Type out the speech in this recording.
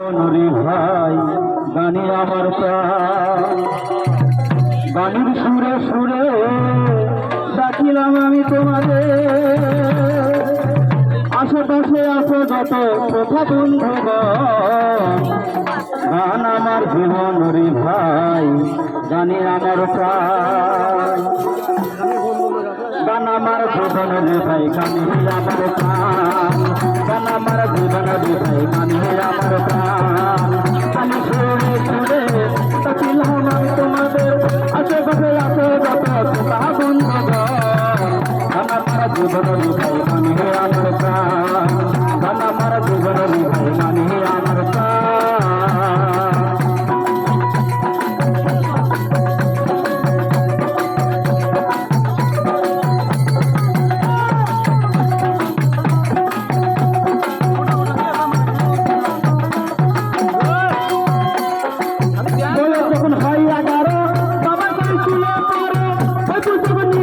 নরি ভাই গানে আমার প্রাণ। গানের সুরে সুরে ডাকিলাম আমি তোমাদের। আশেপাশে আসো যত শ্রোতা বন্ধুগণ। গান আমার জীবন রে ভাই গানে আমার প্রাণ। গান আমার জীবন রে ভাই গানে আমার প্রাণ। গান আমার জীবন রে ভাই बदल भैगन है अमरता धन मरद बदल भैगन है अमरता खाई आकारो बाबा कोई सुना पारो बचू तो बनी